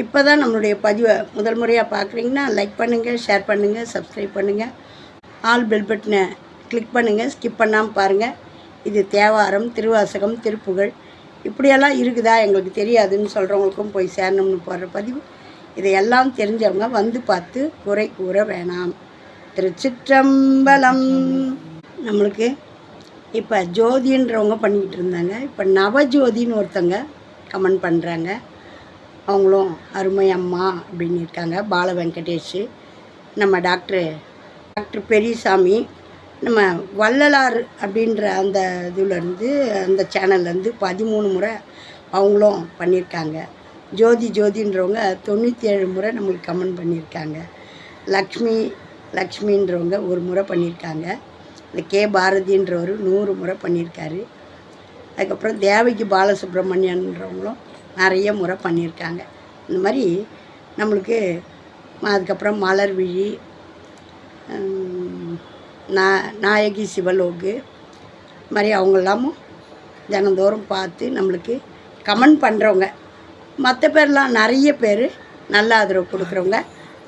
இப்போ தான் நம்மளுடைய பதிவை முதல் முறையாக பார்க்குறீங்கன்னா லைக் பண்ணுங்கள் ஷேர் பண்ணுங்கள் சப்ஸ்கிரைப் பண்ணுங்கள் ஆல் பெல் பட்டனை கிளிக் பண்ணுங்கள் ஸ்கிப் பண்ணாமல் பாருங்கள் இது தேவாரம் திருவாசகம் திருப்புகழ். இப்படியெல்லாம் இருக்குதா? எங்களுக்கு தெரியாதுன்னு சொல்கிறவங்களுக்கும் போய் சேரணும்னு போடுற பதிவு. இதையெல்லாம் தெரிஞ்சவங்க வந்து பார்த்து குறை கூற வேணாம். திருச்சிற்றம்பலம். நம்மளுக்கு இப்போ ஜோதின்றவங்க பண்ணிக்கிட்டு இருந்தாங்க. இப்போ நவஜோதின்னு ஒருத்தங்க கமெண்ட் பண்ணுறாங்க அவங்களும் அருமை அம்மா அப்படின்னு இருக்காங்க. பால வெங்கடேஷ் நம்ம டாக்டர் டாக்டர் பெரியசாமி நம்ம வள்ளலார் அப்படின்ற அந்த இதுலேருந்து அந்த சேனல்லேருந்து பதிமூணு முறை அவங்களும் பண்ணியிருக்காங்க. ஜோதி ஜோதின்றவங்க தொண்ணூற்றி ஏழு முறை நம்மளுக்கு கமெண்ட் பண்ணியிருக்காங்க. லக்ஷ்மி லக்ஷ்மின்றவங்க ஒரு முறை பண்ணியிருக்காங்க. இந்த கே பாரதின்றவர் நூறு முறை பண்ணியிருக்காரு. அதுக்கப்புறம் தேவகி பாலசுப்ரமணியன்றவங்களும் நிறைய முறை பண்ணியிருக்காங்க. இந்த மாதிரி நம்மளுக்கு அதுக்கப்புறம் மலர் விழி நா நாயகி சிவலோகு இது மாதிரி அவங்கெல்லாமும் தினந்தோறும் பார்த்து நம்மளுக்கு கமெண்ட் பண்ணுறவங்க மற்ற பேர்லாம் நிறைய பேர் நல்ல ஆதரவு கொடுக்குறவங்க.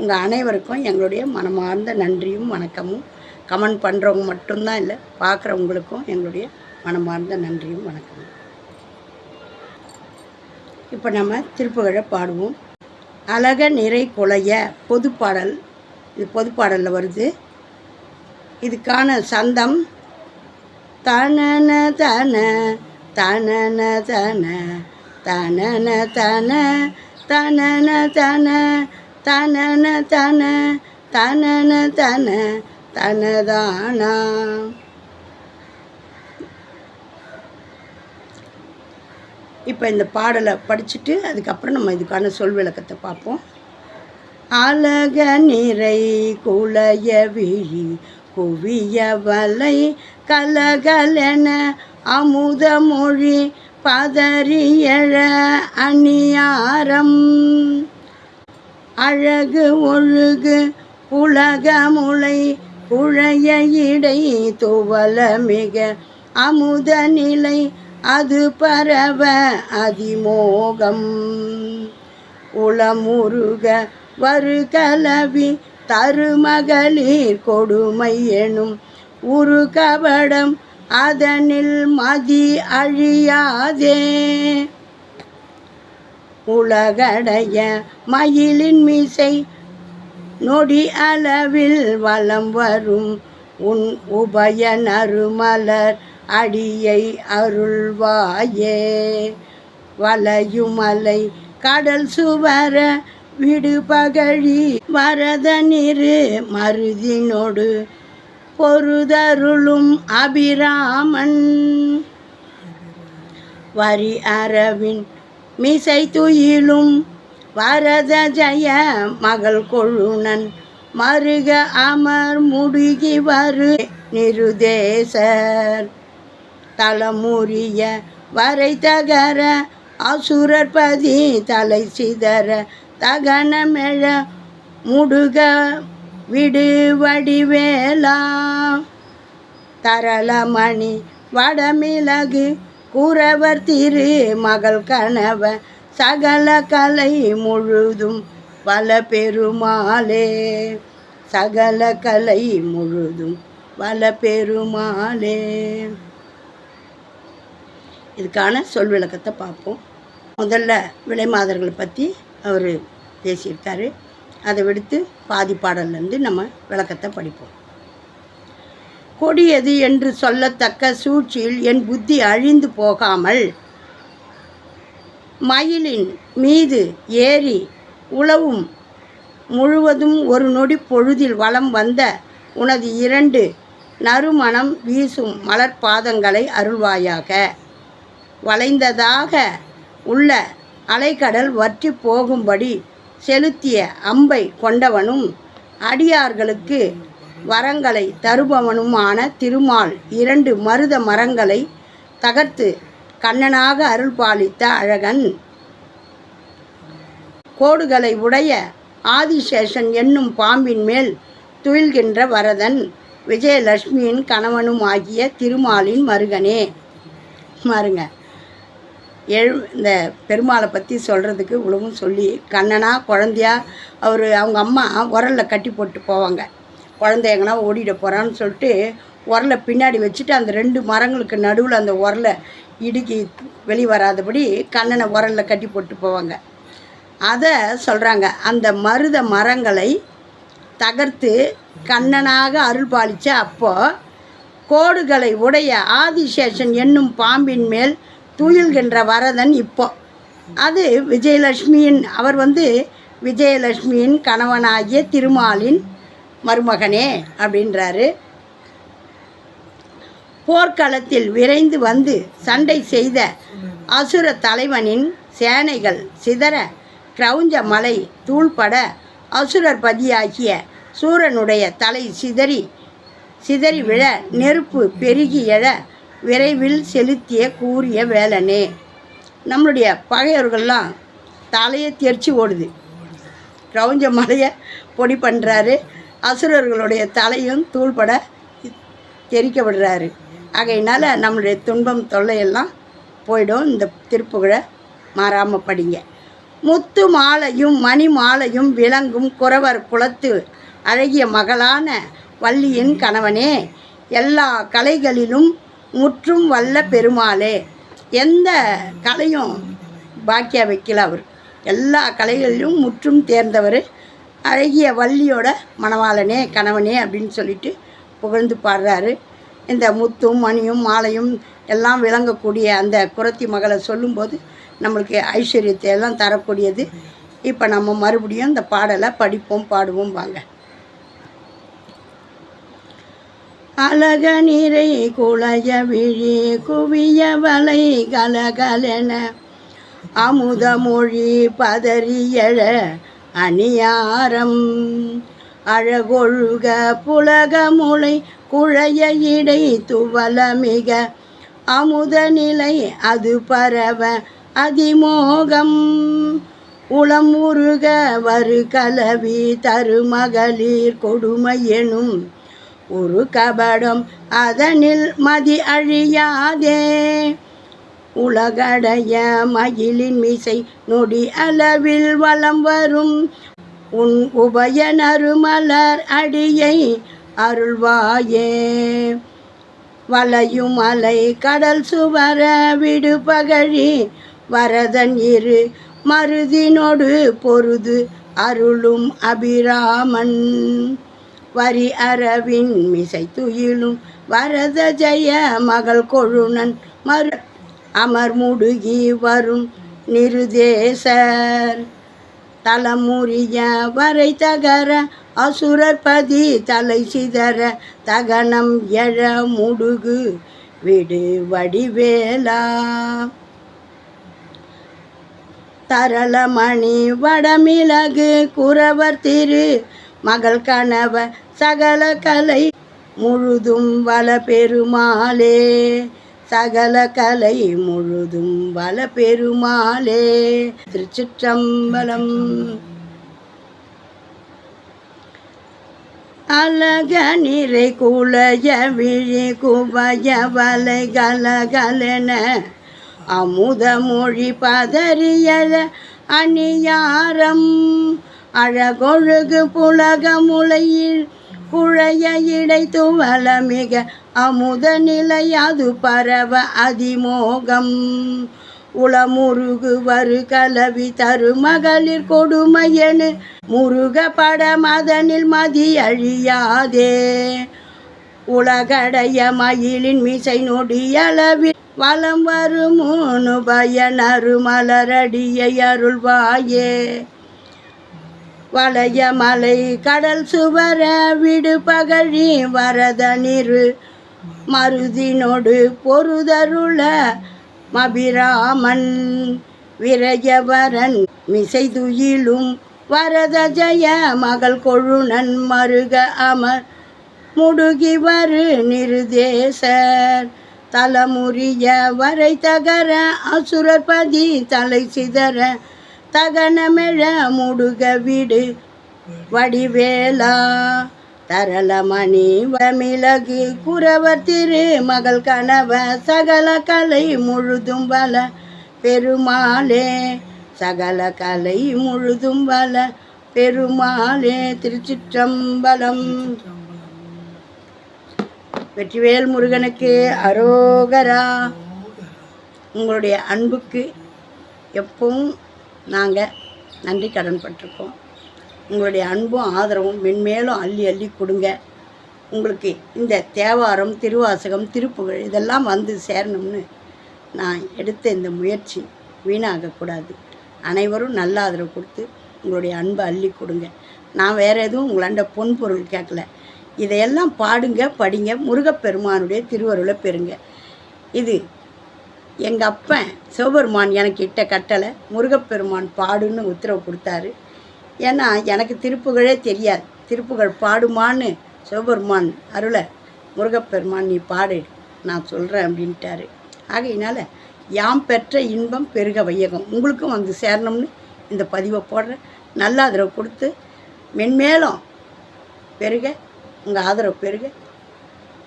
உங்கள் அனைவருக்கும் எங்களுடைய மனமார்ந்த நன்றியும் வணக்கமும். கமெண்ட் பண்ணுறவங்க மட்டும்தான் இல்லை பார்க்குறவங்களுக்கும் எங்களுடைய மனமார்ந்த நன்றியும் வணக்கமும். இப்போ நம்ம திருப்புகழை பாடுவோம். அழக நிறை குலைய பொதுப்பாடல் இது பொதுப்பாடலில் வருது. இதுக்கான சந்தம் தனன தன தனன தன தனன தன தனன தன தனன தன தனன தன தனதானா? இப்போ இந்த பாடலை படிச்சுட்டு அதுக்கப்புறம் நம்ம இதுக்கான சொல் விளக்கத்தை பார்ப்போம். அழக நிறை குளைய விழி குவிய வலை கலகலென அமுத மொழி பதறியழ அணியாரம். அழகு ஒழுகு உலகமுலை குழைய இடை துவல மிக அமுத நிலை அது பரவ அதிமோகம். உளமுருக வருகலவி தருமகளிர் கொடுமை எனும் உரு கபடம் அதனில் மதி அழியாதே. உலகடைய மயிலின் மீசை நொடி அளவில் வலம் வரும் உன் உபய நறுமலர் அடியை அருள்வாயே. வலையுமலை கடல் சுவர விடுபகழி வரத நிறு மருதினோடு பொருதருளும் அபிராமன். வரி அரவின் மிசை துயிலும் வரத ஜய மகள் கொழுனன் மருக அமர் முடுகி வரு நிருதேசர். தலமுறிய வரை தகர அசுரற்பதி தலை சிதற தகனமெழ முடுக விடு வடிவேலா. தரளமணி வடமிளகு குறவர் திரு மகள் கணவ சகல கலை முழுதும் வல பெருமாளே. சகல கலை முழுதும் வல பெருமாளே. இதுக்கான சொல் விளக்கத்தை பார்ப்போம். முதல்ல விலை மாதர்களை பற்றி அவர் பேசியிருக்காரு. அதை விடுத்து பாதி பாடல்லேருந்து நம்ம விளக்கத்தை படிப்போம். கொடியது என்று சொல்லத்தக்க சூழ்ச்சியில் என் புத்தி அழிந்து போகாமல் மயிலின் மீது ஏறி உளவும் முழுவதும் ஒரு நொடி பொழுதில் வலம் வந்த உனது இரண்டு நறுமணம் வீசும் மலர்பாதங்களை அருள்வாயாக. வளைந்ததாக உள்ள அலைக்கடல் வற்றி போகும்படி செலுத்திய அம்பை கொண்டவனும் அடியார்களுக்கு வரங்களை தருபவனுமான திருமால் இரண்டு மருத மரங்களை தகர்த்து கண்ணனாக அருள் பாலித்த அழகன். கோடுகளை உடைய ஆதிசேஷன் என்னும் பாம்பின் மேல் துயில்கின்ற வரதன் விஜயலட்சுமியின் கணவனும் ஆகிய திருமாலின் மருகனே. மாருங்க. எழு இந்த பெருமாளை பற்றி சொல்கிறதுக்கு இவ்வளவும் சொல்லி கண்ணனா குழந்தையா அவர் அவங்க அம்மா உரலில் கட்டி போட்டு போவாங்க. குழந்தை எங்கன்னா ஓடிட போகிறான்னு சொல்லிட்டு உரலை பின்னாடி வச்சுட்டு அந்த ரெண்டு மரங்களுக்கு நடுவில் அந்த உரலை இடுக்கி வெளி வராதபடி கண்ணனை உரலில் கட்டி போட்டு போவாங்க. அதை சொல்கிறாங்க அந்த மருத மரங்களை தகர்த்து கண்ணனாக அருள் பாலித்த அப்போ கோடுகளை உடைய ஆதிசேஷன் என்னும் பாம்பின் மேல் துயில்கின்ற வரதன் இப்போ. அது விஜயலட்சுமியின் அவர் வந்து விஜயலட்சுமியின் கணவனாகிய திருமாலின் மருமகனே அப்படின்றாரு. போர்க்களத்தில் விரைந்து வந்து சண்டை செய்த அசுர தலைவனின் சேனைகள் சிதற கிரௌஞ்ச மலை தூள்பட அசுரர் பதியாகிய சூரனுடைய தலை சிதறி சிதறி விழ நெருப்பு பெருகி எழ விரைவில் செலுத்திய கூறிய வேலனே. நம்மளுடைய பகையவர்கள்லாம் தலையை தெரிச்சு ஓடுது. கிரௌஞ்ச மலையை பொடி பண்ணுறாரு அசுரர்களுடைய தலையும் தூள்பட தெரிக்க விடுறாரு ஆகையினால் நம்மளுடைய துன்பம் தொல்லையெல்லாம் போயிடும். இந்த திருப்புகழை மாறாமல் படிங்க. முத்து மாலையும் மணி மாலையும் விளங்கும் குறவர் குலத்து அழகிய மகளான வள்ளியின் கணவனே எல்லா கலைகளிலும் முற்றும் வல்ல பெருமாளே. எந்த கலையும் பாக்கியா வைக்கல அவர். எல்லா கலைகளிலும் முற்றும் தேர்ந்தவர். அழகிய வள்ளியோட மணவாளனே கணவனே அப்படின்னு சொல்லிட்டு புகழ்ந்து பாடுறாரு. இந்த முத்தும் மணியும் மாலையும் எல்லாம் விளங்கக்கூடிய அந்த குரத்தி மகளை சொல்லும்போது நம்மளுக்கு ஐஸ்வர்யத்தை எல்லாம் தரக்கூடியது. இப்போ நம்ம மறுபடியும் இந்த பாடலை படிப்போம் பாடுவோம் வாங்க. அழக நீரை குளைய விழி குவிய வலை கலகலென அமுத மொழி பதறி அணியாரம். அழகொழுக புலகமுளை குழைய இடை துவல மிக அமுத நிலை அது பரவ அதிமோகம். உளம் உருக வரு கலவி தருமகளிர் கொடுமை எனும் ஒரு கபடம் அதனில் மதி அழியாதே. உலகடைய மயிலின் மிசை நொடி அளவில் வலம் வரும். உன் உபய நறுமலர் அடியை அருள்வாயே. வளையும் அலை கடல் சுவர விடுபகழி வரதன் இரு மருதினொடு பொருது அருளும் அபிராமன். வரி அரவின் மிசை துயிலும் வரத ஜெய மகள் கொழுனன் மறு அமர் முடுகி வரும் நிருதேசர். தலமுறிய வரை தகர அசுரற்பதி தலை சிதற தகனம் எழ முடுகு விடு வடிவேலா. தரளமணி வடமிளகு குறவர் திரு மகள் கணவர் சகல கலை முழுதும் வள பெருமாளே. சகல கலை முழுதும் வள பெருமாளே. திருச்சிற்றம்பலம் அழக நிறை குளைய விழி குவய வலை கலகலென அமுத மொழி பதறியல அணியாரம். அழகொழுகு புலகமுலையில் குழைய இடை துவல மிக அமுத நிலை அது பரவ அதிமோகம். உளமுருகு வரு கலவி தரு மகளிர் கொடுமையனு முருக படமதனில் மதி அழியாதே. உலகடைய மயிலின் மிசை நொடியளவில் வலம் வரும் மூணு பயனரு மலரடியை அருள்வாயே. வளைய மலை கடல் சுவர விடு பகழி வரத நிறு. மருதினோடு பொருதருள மபிராமன் விரயவரன் மிசைதுயிலும் வரத ஜய மகள் கொழுநன் மருக அமர். முடுகி வரு நிருதேசர் தலமுறிய வரை தகர அசுரபதி தலை சிதற. தகனமெழ முடுக விடு. வடிவேலா தரளமணி வமிளகு குறவர் திரு மகள் கனவ சகல கலை முழுதும் வல பெருமாளே. சகல கலை முழுதும் வல பெருமாளே திருச்சிற்றம்பலம். வெற்றிவேல் முருகனுக்கு அரோகரா. உங்களுடைய அன்புக்கு எப்பவும் நாங்கள் நன்றி கடன் பட்டிருக்கோம். உங்களுடைய அன்பும் ஆதரவும் மென்மேலும் அள்ளி அள்ளி கொடுங்க. உங்களுக்கு இந்த தேவாரம் திருவாசகம் திருப்புகழ் இதெல்லாம் வந்து சேரணும்னு நான் எடுத்த இந்த முயற்சி வீணாகக்கூடாது அனைவரும் நல்ல ஆதரவு கொடுத்து உங்களுடைய அன்பை அள்ளி கொடுங்க. நான் வேறு எதுவும் உங்களாண்ட பொன் பொருள் கேட்கல. இதையெல்லாம் பாடுங்க படிங்க. முருகப்பெருமானுடைய திருவருளை பெறுங்க. இது எங்கள் அப்பன் சிவபெருமான் எனக்கு இட்ட கட்டளை முருகப்பெருமான் பாடுன்னு உத்தரவு கொடுத்தாரு. ஏன்னா எனக்கு திருப்புகழே தெரியாது. திருப்புகழ் பாடுமான்னு சிவபெருமான் அருளை முருகப்பெருமான் நீ பாடு நான் சொல்கிறேன் அப்படின்ட்டாரு. ஆகையினால யாம் பெற்ற இன்பம் பெருக வையகம். உங்களுக்கும் வந்து சேரணும்னு இந்த பதிவை போடுறேன். நல்ல ஆதரவு கொடுத்து மென்மேலும் பெருக உங்கள் ஆதரவு பெருக.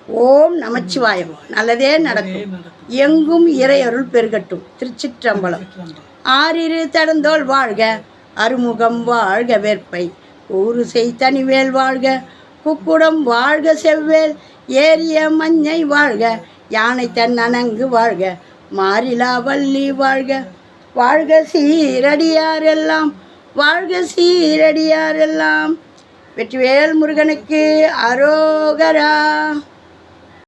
ஓம் நமச்சிவாயம். நல்லதே நடக்கும். எங்கும் இறையருள் பெருகட்டும். திருச்சிற்றம்பலம். ஆறிரு தடந்தோள் வாழ்க அருமுகம் வாழ்க வேற்பை. ஊரு செய் தனிவேல் வாழ்க குக்குடம் வாழ்க செவ்வேல். ஏரிய மஞ்சை வாழ்க யானை தன் அணங்கு வாழ்க. மாறிலா வள்ளி வாழ்க. வாழ்க சீரடியாரெல்லாம் வாழ்க சீரடியாரெல்லாம் வெற்றிவேல் முருகனுக்கு அரோகரா.